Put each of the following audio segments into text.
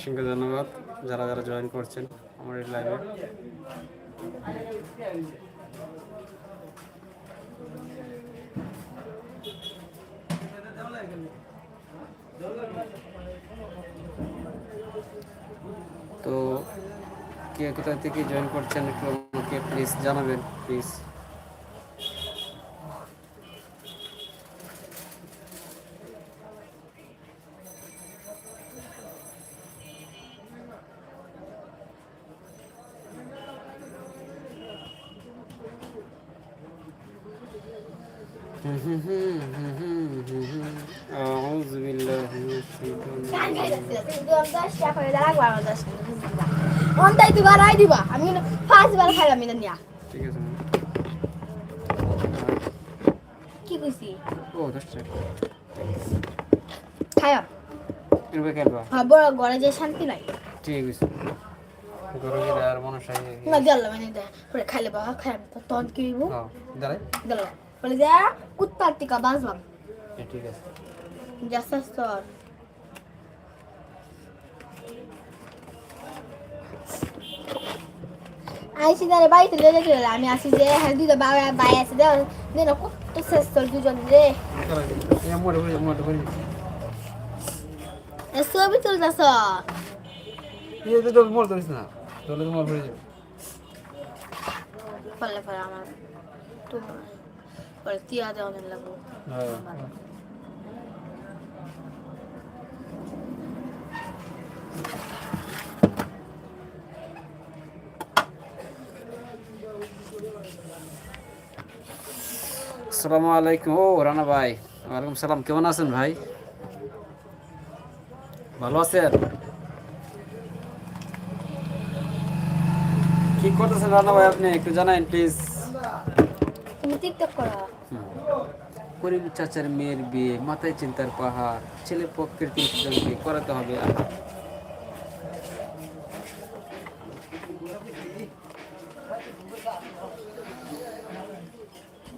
অসংখ্য ধন্যবাদ যারা যারা জয়েন করছেন আমার এই লাইভে তো কে কোথা থেকে জয়েন করছেন একটু আমাকে প্লিজ জানাবেন প্লিজ أعوذ بالله من الشيطان الرجيم অন্তাই দিবা রাই দিবা আমি পাঁচবার খাইলাম এটা নিয়া ঠিক আছে কি কইছি ও দশ টাকা খাইয়া এরপরে খেলবা হ্যাঁ বড় ঘরে যে শান্তি নাই ঠিক আছে গরু গিয়ে আর মানুষ না দিয়াল মানে দে পরে খাইলে বা খাইলাম তো তখন কি হইব হ্যাঁ দাঁড়াই দিল বলে যে কুত্তার টিকা বাঁচলাম ঠিক আছে। জাস্ট তোর। আইসি তারে বাড়িতে লেগে গেছিল আমি আসি যে হ্যাঁ দুইটা বাবা বাই আছে দে দেন কত শেষ তোর দুজন রে ছবি তুলতেছ? ইয়ে তো মোট ধরিস না তোলে তো পড়ে যাবে। পারলে পারে আমার তোমার পরে তিয়া দেওয়া লাগবো হ্যাঁ আসসালামু আলাইকুম ও রানা ভাই ওয়ালাইকুম সালাম কেমন আছেন ভাই ভালো আছেন কি করতেছেন রানা ভাই আপনি একটু জানাইন প্লিজ তুমি টিকটক করো। করিম চাচার মেয়ের বিয়ে মাথায় চিন্তার পাহাড় ছেলে পক্ষের জনকে করাতে হবে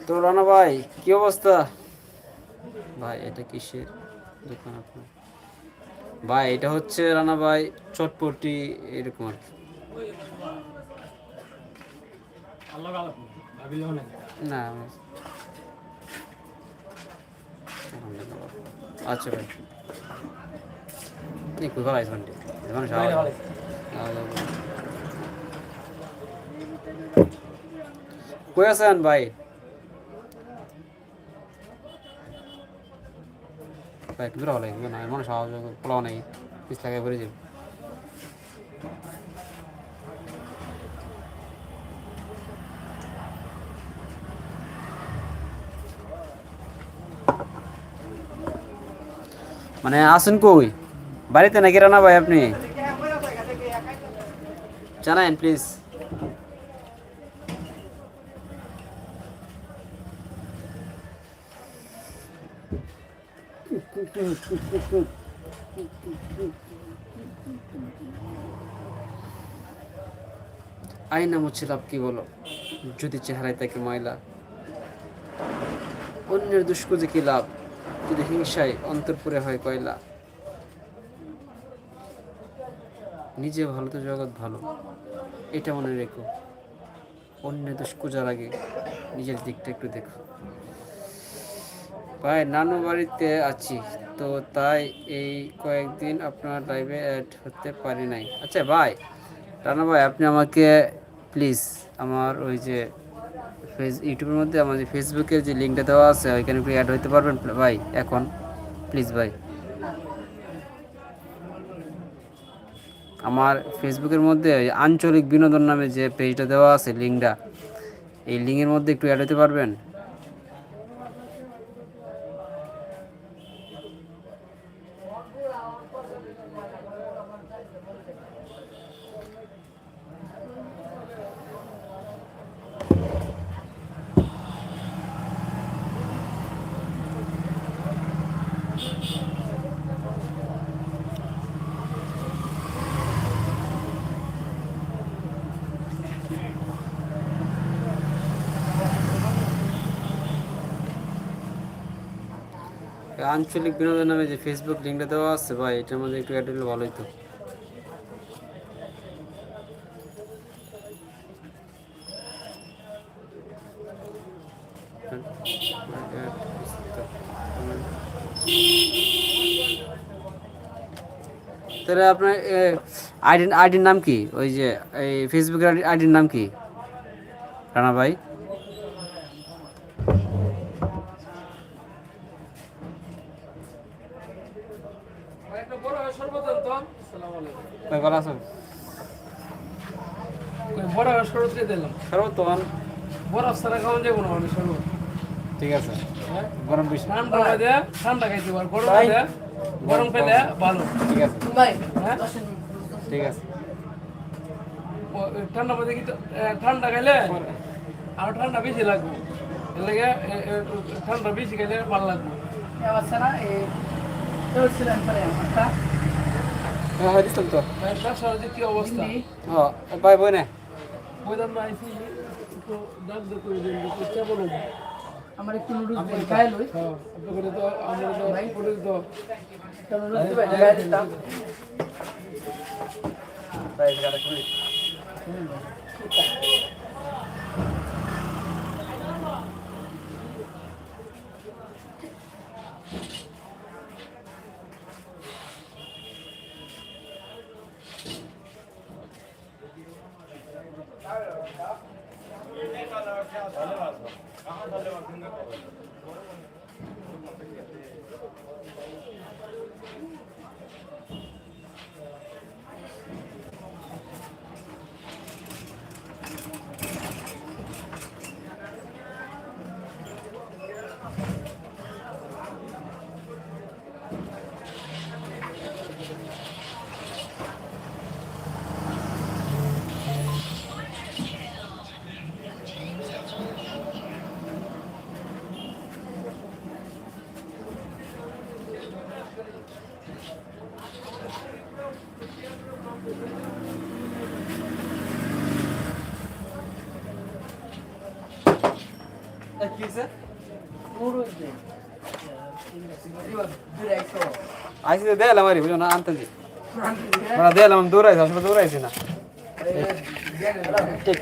তো রানা ভাই কি অবস্থা? ভাই এটা কিসের দোকান আপনার? ভাই এটা হচ্ছে রানা ভাই চটপটি এরকম আর কি। না। আচ্ছা ভাই। নি খুব ভালো আছে মানুষ কই আছেন ভাই? ভাই ভালো লাগবে না মানুষ আওয়াজ পোলাও নেই পিস লাগাই ভরে যাবে মানে আসেন কই? বাড়িতে নাকি রানা ভাই আপনি? জানায়েন প্লিজ আইনা মুছে লাভ কি বলো? যদি চেহারায় তাকে ময়লা। অন্যের দুষ্কুজে কি লাভ? যদি হিংসায় অন্তরপুরে হয় কয়লা? নিজে ভালো তো জগৎ ভালো, এটা মনে রেখো। অন্যের দোষ খোঁজার আগে নিজের দিকটা একটু দেখো। ভাই, নানু বাড়িতে আছি, তো তাই এই কয়েকদিন আপনার লাইভে অ্যাড হতে পারি নাই। আচ্ছা ভাই রানা ভাই, আপনি আমাকে প্লিজ আমার ওই যে ফেস ইউটিউবের মধ্যে আমাদের ফেসবুকের যে লিঙ্কটা দেওয়া আছে, ওইখানে একটু অ্যাড হইতে পারবেন। ভাই, এখন প্লিজ ভাই। আমার ফেসবুকের মধ্যে আঞ্চলিক বিনোদন নামে যে পেজটা দেওয়া আছে লিঙ্কটা এই লিঙ্কের মধ্যে একটু অ্যাড হতে পারবেন? আঞ্চলিক বিনোদন নামে যে ফেসবুক লিঙ্কটা দেওয়া আছে ভাই, এটার মধ্যে একটু অ্যাড হলে ভালোই তো তাহলে আপনার আইডি, আইডির নাম কি? ওই যে, এই ফেসবুকের আইডির নাম কি? রানা ভাই? ভালো আছেন? ওই বড় শরবত দিয়ে দিলাম। সর্বতমান। বরফ ছাড়া খাওয়া যাব না মানে শরবত ঠিক আছে। হ্যাঁ? গরম বেশি। ঠান্ডা পেলে ঠান্ডা খাইতে পার। গরম পেলে গরম পেলে ভালো। ঠিক আছে। হ্যাঁ? ঠিক আছে। ঠান্ডা পেলে কি ঠান্ডা খাইলে আর ঠান্ডা বেশি লাগবে। এর লাগে ঠান্ডা বেশি খাইলে ভালো লাগবে। হ্যাঁ হ্যাঁ দিতাম তো। ভাই, কি অবস্থা ও ভাই বই না বললাম না আইসি একটু ডাক দিয়ে করে দিন একটু চা বলুন আমার একটু নুডলস খাই লই। হ্যাঁ আপনাকে তো আমরা তো করে তো নুডলস দিবে খাই দিতাম। ভাই গাড়ি খুলি। কি আইসি দেয়াল আমারই বুঝো না আনতেন দি মানে দেয়াল আমি দৌড়াইছি আসলে দৌড়াইছি না ঠিক